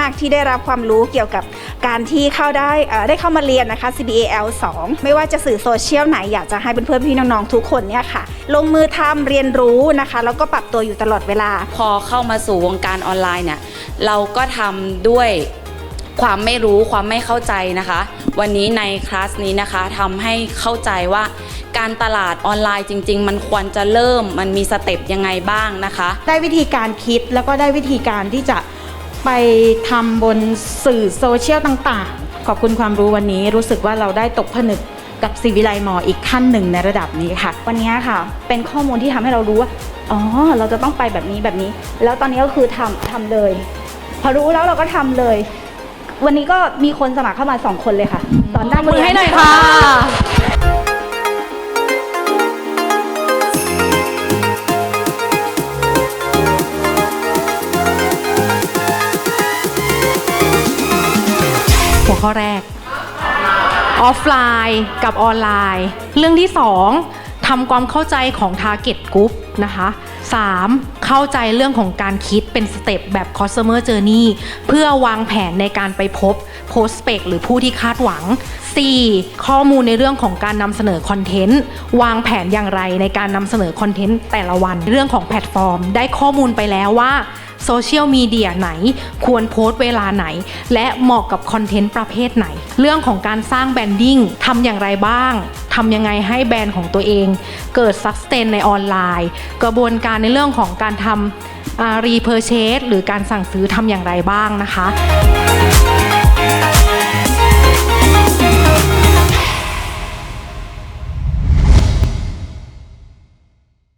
มาก ๆ ที่ได้รับความรู้เกี่ยวกับการที่เข้าได้เอ่อได้เข้ามาเรียนนะคะ CBAL 2 ไม่ว่าจะสื่อโซเชียลไหนอยากจะให้เพื่อนๆพี่น้องๆทุกคนเนี่ยค่ะ ลงมือทำเรียนรู้นะคะ แล้วก็ปรับตัวอยู่ตลอดเวลา พอเข้ามาสู่วงการออนไลน์เนี่ยเราก็ทำด้วยความไม่รู้ความไม่เข้าใจนะคะ วันนี้ในคลาสนี้นะคะทำให้เข้าใจว่าการตลาดออนไลน์จริง ๆ มันควรจะเริ่มมันมีสเต็ปยังไงบ้างนะคะ ได้วิธีการคิดแล้วก็ได้วิธีการที่จะ ไปทำบนสื่อโซเชียลต่างๆ ขอบคุณความรู้วันนี้รู้สึกว่าเราได้ตกผนึกกับศิวิไลหมออีกขั้นหนึ่งในระดับนี้ค่ะ วันนี้ค่ะ เป็นข้อมูลที่ทำให้เรารู้ว่า อ๋อ เราจะต้องไปแบบนี้แบบนี้ แล้วตอนนี้ก็คือทำทำเลย พอรู้แล้วเราก็ทำเลย วันนี้ก็มีคนสมัครเข้ามาสองคนเลยค่ะตอนนั่งมือให้หน่อยค่ะ หัวข้อแรก ออฟไลน์กับออนไลน์ เรื่องที่ 2ทำความเข้าใจของ Target Group นะคะ 3. เข้าใจเรื่องของการคิดเป็นสเต็ปแบบ Customer Journey เพื่อวางแผนในการไปพบ Prospect หรือผู้ที่คาดหวัง 4. ข้อมูลในเรื่องของการนำเสนอคอนเทนต์ วางแผนอย่างไรในการนำเสนอคอนเทนต์แต่ละวัน เรื่องของแพลตฟอร์ม ได้ข้อมูลไปแล้วว่า โซเชียลมีเดียไหน ควรโพสต์เวลาไหน และเหมาะกับคอนเทนต์ประเภทไหน เรื่องของการสร้างแบรนดิ้งทำอย่างไรบ้างทำยังไงให้แบรนด์ของตัวเอง เกิดซับสเตนในออนไลน์ กระบวนการในเรื่องของการทำรีเพอร์เชสหรือการสั่งซื้อทำอย่างไรบ้างนะคะ